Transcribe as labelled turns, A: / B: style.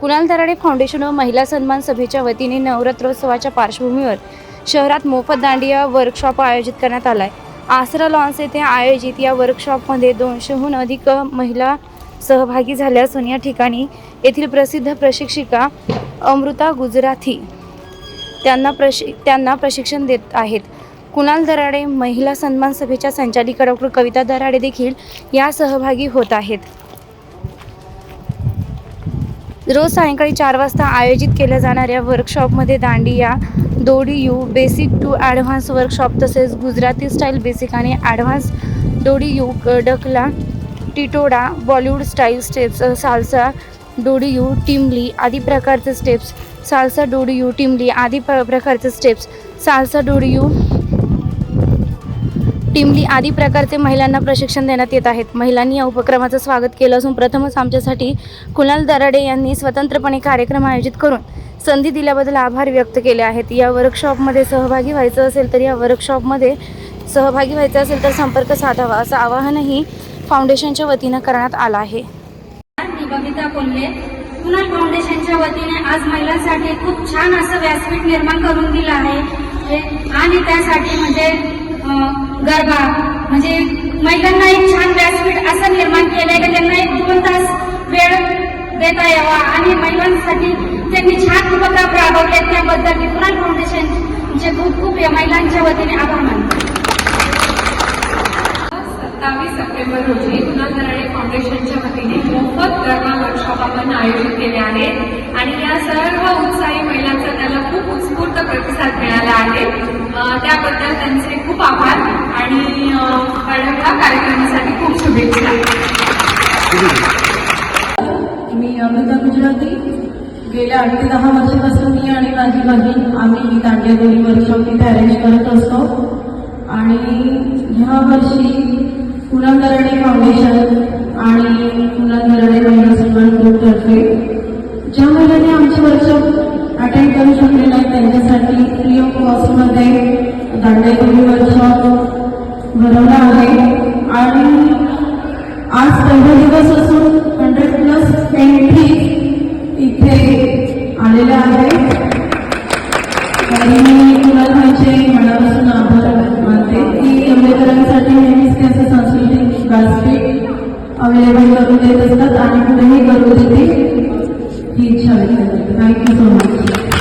A: Kunal Darade foundation व महिला सन्मान सभेच्या वतीने नवरात्रोत्सवाच्या पार्श्वभूमीवर शहरात मोफत दांडिया वर्कशॉप आयोजित करण्यात आलाय. आसरा लॉन्स येथे आयोजित या वर्कशॉपमध्ये दोनशेहून अधिक महिला सहभागी झाल्या असून या ठिकाणी येथील प्रसिद्ध प्रशिक्षिका अमृता गुजराथी त्यांना प्रशि त्यांना प्रशिक्षण देत आहेत. कुणाल दराडे महिला सन्मान सभेच्या संचालिका डॉक्टर कविता दराडे देखील या सहभागी होत आहेत. रोज सायंकाळी चार वाजता आयोजित केल्या जाणाऱ्या वर्कशॉपमध्ये दांडिया दोडी यू बेसिक टू ॲडव्हान्स वर्कशॉप तसेच गुजराती स्टाईल बेसिक आणि ॲडव्हान्स दोडी यू डकला टिटोडा Bollywood style steps salsa salsa डोडी यू टिमली आदी प्रकारचे स्टेप्स सालसा डोडी यू टिमली आदी प्र प्रकारचे स्टेप्स सालसा डोडी यू टिमली आदी प्रकारचे महिलांना प्रशिक्षण देण्यात येत आहेत. महिलांनी या उपक्रमाचं स्वागत केलं असून प्रथमच आमच्यासाठी कुणाल दराडे यांनी स्वतंत्रपणे कार्यक्रम आयोजित करून संधी दिल्याबद्दल आभार व्यक्त केले आहेत. या वर्कशॉपमध्ये सहभागी व्हायचं असेल तर या वर्कशॉपमध्ये सहभागी व्हायचं असेल तर संपर्क साधावा असं आवाहनही फाउंडेशनच्या वतीनं करण्यात आलं आहे.
B: बबिता कोल्हे कुणाल फाउंडेशनच्या वतीने आज महिलांसाठी खूप छान असं व्यासपीठ निर्माण करून दिलं आहे. आणि त्यासाठी म्हणजे गरबा म्हणजे महिलांना एक छान व्यासपीठ असं निर्माण केलंय की त्यांना एक दोन तास वेळ देता यावा आणि महिलांसाठी त्यांनी छान उपक्रम राबवले त्याबद्दल मी कुणाल फाउंडेशनचे खूप खूप या महिलांच्या वतीने आभार मानतो.
C: सत्तावीस सप्टेंबर रोजी कुणाल दराडे फाउंडेशनच्या वतीने मोफत गरबा वर्कशॉप आपण आयोजित केले आहे आणि या सर्व उत्साही महिलांचा त्याला खूप उत्स्फूर्त प्रतिसाद मिळाला आहे. त्याबद्दल त्यांचे खूप आभार. या कार्यक्रमासाठी खूप शुभेच्छा.
D: मी अमृता गुजराती. गेल्या आठ ते दहा वर्षापासून मी आणि माझी बहीण आम्ही दांडिया दोन्ही वर्कशॉप इथे अरेंज करत असतो. आणि ह्या वर्षी पुणा दराडे फाउंडेशन आणि पुणा दराडे महिला सन्मान ग्रुपतर्फे ज्या महिलांनी आमचे वर्कशॉप अटेंड करू शकले नाही त्यांच्यासाठी फ्री ऑफ कॉस्टमध्ये दांडिया दोन्ही वर्कशॉप भरवला आहे. आणि आज पहिला दिवस असून हंड्रेड प्लस एंट्री इथे आलेल्या आहेत आणि मी कुणाल म्हणजे मनापासून आभार मानते. की आंबेडकरांसाठी नेहमीच ते असं सांस्कृतिक व्यासपीठ अवेलेबल करून देत असतात आणि कुठेही करून देते ही इच्छा व्यक्त करते. Thank you so much